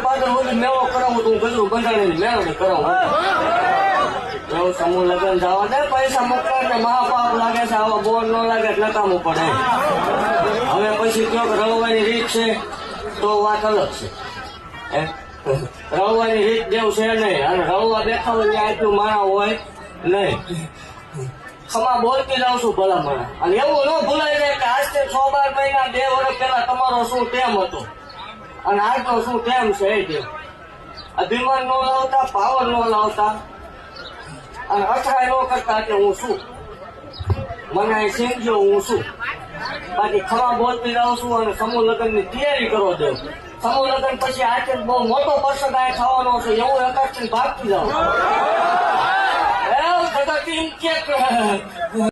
પાદર સુધી મેળો કરાવું તું ગજરું બંધાણીને મેળવણી કરાવું એવું સમૂહ લગ્ન પૈસા મોકલા ને મહાપાપ લાગે છે આવા બોર ન લાગે નકામું પડે હવે પછી કયો કે રળવાની રીત છે તો વાત અલગ છે? રળવાની રીત જેવું છે નહીં અને રળવા બેઠા હોય ત્યાં એટલું માણા હોય નહીં ખમા બોલતી જાઉં છું મને અને એવું ન ભૂલાય જાય કે આજથી છ બાર મહિના, બે વર્ષ પહેલા તમારો શું ટેમ હતો? અને આજનો શું ટેમ છે એ ટેમ અભિમાન ન લાવતા, પાવર ન લાવતા, અને અથડાય ન કરતા કે હું શું? મને સમજો હું શું? બાકી ખમા બોલતી જાઉં છું અને સમૂહ લગ્નની તૈયારી કરો દો. સમૂહ લગ્ન પછી આજે બહુ મોટો પ્રસંગ આ થવાનો છે. એવું એકાદ ભાગતી જાઓ. એવું કદાચ એમ કે